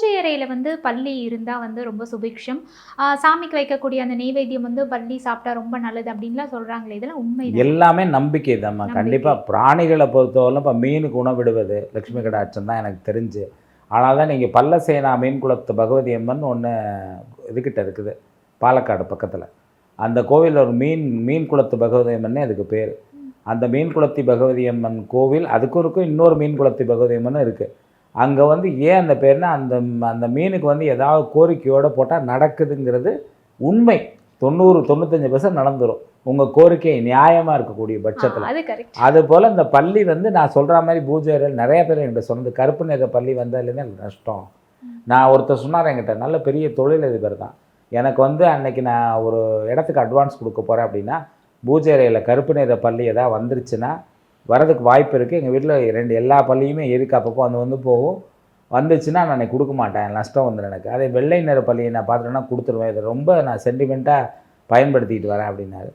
பூஜை அறையில வந்து பள்ளி இருந்தா வந்து ரொம்ப சுபிக்ஷம். சாமிக்கு வைக்கக்கூடிய அந்த நெய்வேத்தியம் வந்து பள்ளி சாப்பிட்டா ரொம்ப நல்லது அப்படின்லாம் சொல்றாங்களே இதெல்லாம் உண்மை எல்லாமே நம்பிக்கை தான்மா. கண்டிப்பாக பிராணிகளை பொறுத்தவரை இப்போ மீனுக்கு உணவிடுவது லக்ஷ்மி கடாட்சம் தான் எனக்கு தெரிஞ்சு. ஆனால் தான் நீங்கள் பல்லசேனா மீன் குளத்து பகவதி அம்மன் ஒன்று இதுக்கிட்ட இருக்குது பாலக்காடு பக்கத்தில். அந்த கோவில் ஒரு மீன் மீன் குளத்து பகவதி அம்மன்னே அதுக்கு பேர். அந்த மீன் குளத்தி பகவதி அம்மன் கோவில் அதுக்கும் இருக்கும் இன்னொரு மீன் குளத்தி பகவதி அம்மன் இருக்குது அங்கே வந்து ஏன் அந்த பேர்னா அந்த அந்த மீனுக்கு வந்து ஏதாவது கோரிக்கையோடு போட்டால் நடக்குதுங்கிறது உண்மை. தொண்ணூறு தொண்ணூத்தஞ்சு பர்சன்ட் நடந்துரும். உங்கள் கோரிக்கை நியாயமாக இருக்கக்கூடிய பட்சத்தில். அது போல் இந்த பள்ளி வந்து நான் சொல்கிற மாதிரி பூஜை நிறைய பேர் என்கிட்ட சொன்னது கருப்பு நிற பள்ளி வந்ததுலேருந்து எனக்கு நஷ்டம். நான் ஒருத்தர் சொன்னார் என்கிட்ட நல்ல பெரிய தொழிலதிபர் தான். எனக்கு வந்து அன்னைக்கு நான் ஒரு இடத்துக்கு அட்வான்ஸ் கொடுக்க போகிறேன் அப்படின்னா பூஜை அறையில் கருப்பு நிற பள்ளி ஏதாவது வந்துருச்சுன்னா வரதுக்கு வாய்ப்பு இருக்குது எங்கள் வீட்டில் ரெண்டு எல்லா பள்ளியுமே இருக்குது அப்பப்போ வந்து வந்து போகும். வந்துச்சுன்னா நான் அன்னைக்கு கொடுக்க மாட்டேன். நஷ்டம் வந்துடும் எனக்கு. அதே வெள்ளை நிற பள்ளியை நான் பார்த்துட்டேன்னா கொடுத்துருவேன். இதை ரொம்ப நான் சென்டிமெண்ட்டாக பயன்படுத்திக்கிட்டு வரேன் அப்படின்னாரு.